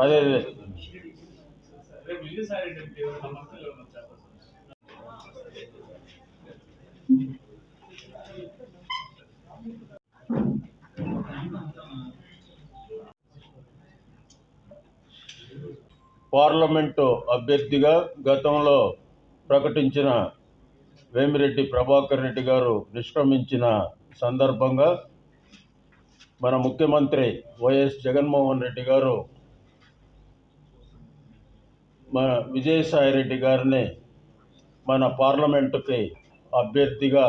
అదే అదే. పార్లమెంటు అభ్యర్థిగా గతంలో ప్రకటించిన వేమిరెడ్డి ప్రభాకర్ రెడ్డి గారు నిష్క్రమించిన సందర్భంగా మన ముఖ్యమంత్రి వైఎస్ జగన్మోహన్ రెడ్డి గారు మన విజయసాయి రెడ్డి గారిని మన పార్లమెంటుకి అభ్యర్థిగా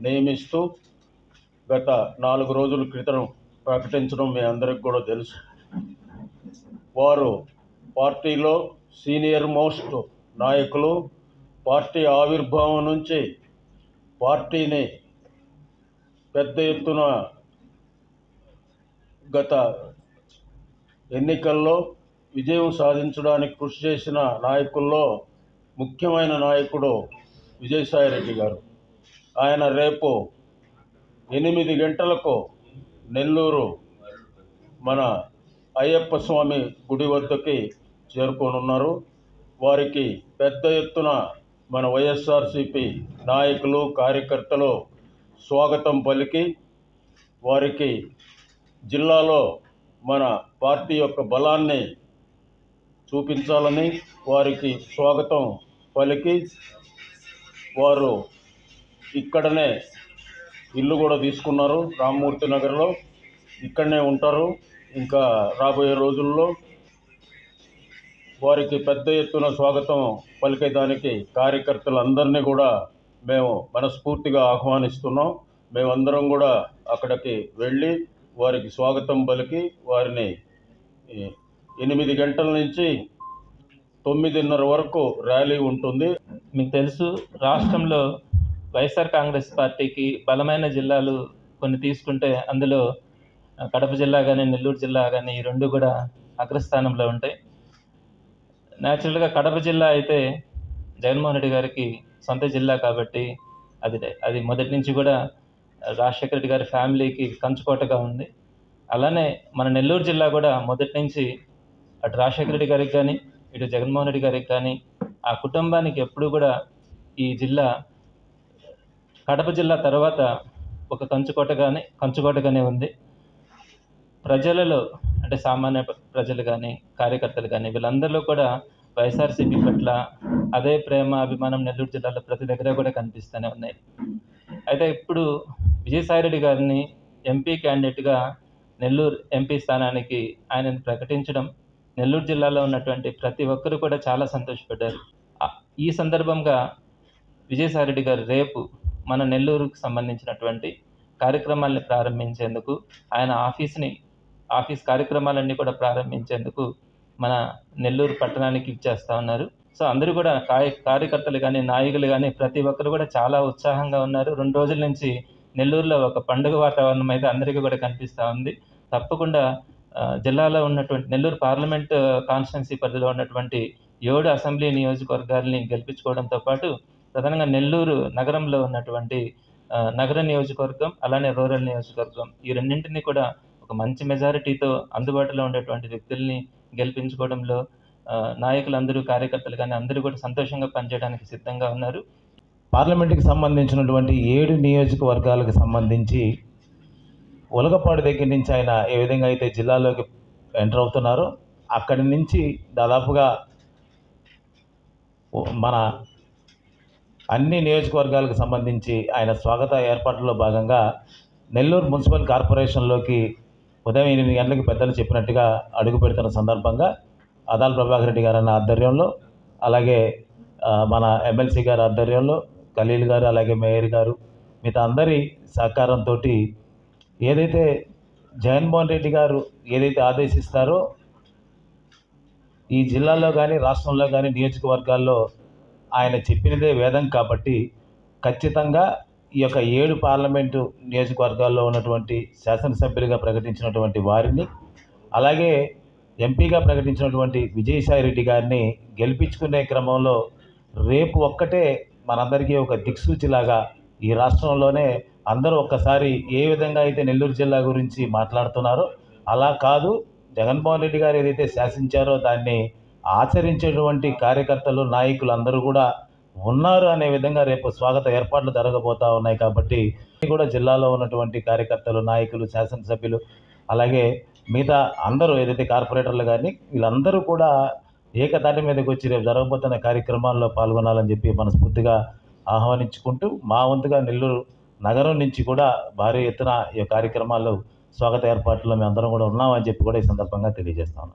నియమిస్తూ గత నాలుగు రోజుల క్రితం ప్రకటించడం మీ అందరికి కూడా తెలుసు. వారు పార్టీలో సీనియర్ మోస్ట్ నాయకులు పార్టీ ఆవిర్భావం నుంచి పార్టీని పెద్ద ఎత్తున గత ఎన్నికల్లో విజయం సాధించడానికి కృషి చేసిన నాయకుల్లో ముఖ్యమైన నాయకుడు విజయసాయి రెడ్డి గారు. ఆయన రేపు ఎనిమిది గంటలకు నెల్లూరు మన అయ్యప్ప స్వామి గుడి వద్దకి చేరుకోనున్నారు. వారికి పెద్ద ఎత్తున మన వైఎస్ఆర్సిపి నాయకులు కార్యకర్తలు స్వాగతం పలికి వారికి జిల్లాలో మన పార్టీ యొక్క బలాన్ని చూపించాలని వారికి స్వాగతం పలికి వారు ఇక్కడనే ఇల్లు కూడా తీసుకున్నారు. రామ్మూర్తి నగర్లో ఇక్కడనే ఉంటారు. ఇంకా రాబోయే రోజుల్లో వారికి పెద్ద ఎత్తున స్వాగతం పలికేదానికి కార్యకర్తలందరినీ కూడా మేము మనస్ఫూర్తిగా ఆహ్వానిస్తున్నాం. మేమందరం కూడా అక్కడికి వెళ్ళి వారికి స్వాగతం పలికి వారిని ఎనిమిది గంటల నుంచి తొమ్మిదిన్నర వరకు ర్యాలీ ఉంటుంది. మీకు తెలుసు రాష్ట్రంలో వైఎస్ఆర్ కాంగ్రెస్ పార్టీకి బలమైన జిల్లాలు కొన్ని తీసుకుంటే అందులో కడప జిల్లా కానీ నెల్లూరు జిల్లా కానీ ఈ రెండు కూడా అగ్రస్థానంలో ఉంటాయి. న్యాచురల్గా కడప జిల్లా అయితే జగన్మోహన్ రెడ్డి గారికి సొంత జిల్లా కాబట్టి అది అది మొదటి నుంచి కూడా రాజశేఖర రెడ్డి గారి ఫ్యామిలీకి కంచుకోటగా ఉంది. అలానే మన నెల్లూరు జిల్లా కూడా మొదటి నుంచి అటు రాజశేఖర రెడ్డి గారికి కానీ ఇటు జగన్మోహన్ రెడ్డి గారికి కానీ ఆ కుటుంబానికి ఎప్పుడు కూడా ఈ జిల్లా కడప జిల్లా తర్వాత ఒక కంచుకోటగానే కంచుకోటగానే ఉంది. ప్రజలలో అంటే సామాన్య ప్రజలు కానీ కార్యకర్తలు కానీ వీళ్ళందరిలో కూడా వైఎస్ఆర్సీపీ పట్ల అదే ప్రేమ అభిమానం నెల్లూరు జిల్లాలో ప్రతి దగ్గర కూడా కనిపిస్తూనే ఉన్నాయి. అయితే ఇప్పుడు విజయసాయిరెడ్డి గారిని ఎంపీ క్యాండిడేట్గా నెల్లూరు ఎంపీ స్థానానికి ఆయనను ప్రకటించడం నెల్లూరు జిల్లాలో ఉన్నటువంటి ప్రతి ఒక్కరు కూడా చాలా సంతోషపడ్డారు. ఈ సందర్భంగా విజయసాయిరెడ్డి గారు రేపు మన నెల్లూరుకు సంబంధించినటువంటి కార్యక్రమాల్ని ప్రారంభించేందుకు ఆయన ఆఫీస్ని ఆఫీస్ కార్యక్రమాలన్నీ కూడా ప్రారంభించేందుకు మన నెల్లూరు పట్టణానికి ఇచ్చేస్తా ఉన్నారు. సో అందరూ కూడా కార్య కార్యకర్తలు కానీ నాయకులు కానీ ప్రతి ఒక్కరు కూడా చాలా ఉత్సాహంగా ఉన్నారు. రెండు రోజుల నుంచి నెల్లూరులో ఒక పండుగ వాతావరణం అయితే అందరికీ కూడా కనిపిస్తూ ఉంది. తప్పకుండా జిల్లాలో ఉన్నటువంటి నెల్లూరు పార్లమెంట్ కాన్స్టిట్యున్సీ పరిధిలో ఉన్నటువంటి ఏడు అసెంబ్లీ నియోజకవర్గాల్ని గెలిపించుకోవడంతో పాటు ప్రధానంగా నెల్లూరు నగరంలో ఉన్నటువంటి నగర నియోజకవర్గం అలానే రూరల్ నియోజకవర్గం ఈ రెండింటిని కూడా ఒక మంచి మెజారిటీతో అందుబాటులో ఉండేటువంటి వ్యక్తుల్ని గెలిపించుకోవడంలో నాయకులందరూ కార్యకర్తలు కానీ అందరూ కూడా సంతోషంగా పనిచేయడానికి సిద్ధంగా ఉన్నారు. పార్లమెంట్కి సంబంధించినటువంటి ఏడు నియోజకవర్గాలకు సంబంధించి ఉలగపాడు దగ్గర నుంచి ఆయన ఏ విధంగా అయితే జిల్లాలోకి ఎంటర్ అవుతున్నారో అక్కడి నుంచి దాదాపుగా మన అన్ని నియోజకవర్గాలకు సంబంధించి ఆయన స్వాగత ఏర్పాట్లలో భాగంగా నెల్లూరు మున్సిపల్ కార్పొరేషన్లోకి ఉదయం ఎనిమిది గంటలకు పెద్దలు చెప్పినట్టుగా అడుగు పెడుతున్న సందర్భంగా అదాల్ ప్రభాకర్ రెడ్డి గారు అన్న ఆధ్వర్యంలో అలాగే మన ఎమ్మెల్సీ గారి ఆధ్వర్యంలో ఖలీల్ గారు అలాగే మేయర్ గారు మిగతా అందరి సహకారంతో ఏదైతే జగన్మోహన్ రెడ్డి గారు ఏదైతే ఆదేశిస్తారో ఈ జిల్లాలో కానీ రాష్ట్రంలో కానీ నియోజకవర్గాల్లో ఆయన చెప్పినదే వేదం కాబట్టి ఖచ్చితంగా ఈ యొక్క ఏడు పార్లమెంటు నియోజకవర్గాల్లో ఉన్నటువంటి శాసనసభ్యులుగా ప్రకటించినటువంటి వారిని అలాగే ఎంపీగా ప్రకటించినటువంటి విజయసాయి రెడ్డి గారిని గెలిపించుకునే క్రమంలో రేపు ఒక్కటే మనందరికీ ఒక దిక్సూచిలాగా ఈ రాష్ట్రంలోనే అందరూ ఒక్కసారి ఏ విధంగా అయితే నెల్లూరు జిల్లా గురించి మాట్లాడుతున్నారో అలా కాదు జగన్మోహన్ రెడ్డి గారు ఏదైతే శాసించారో దాన్ని ఆచరించేటువంటి కార్యకర్తలు నాయకులు అందరూ కూడా ఉన్నారు అనే విధంగా రేపు స్వాగత ఏర్పాట్లు జరగబోతా ఉన్నాయి కాబట్టి కూడా జిల్లాలో ఉన్నటువంటి కార్యకర్తలు నాయకులు శాసనసభ్యులు అలాగే మిగతా అందరూ ఏదైతే కార్పొరేటర్లు కానీ వీళ్ళందరూ కూడా ఏకతాటి మీదకి వచ్చి రేపు జరగబోతున్న కార్యక్రమాల్లో పాల్గొనాలని చెప్పి మనస్ఫూర్తిగా ఆహ్వానించుకుంటూ మా వంతుగా నెల్లూరు నగరం నుంచి కూడా భారీ ఎత్తున ఈ కార్యక్రమాల్లో స్వాగత ఏర్పాట్లో మేము అందరం కూడా ఉన్నామని చెప్పి కూడా ఈ సందర్భంగా తెలియజేస్తాను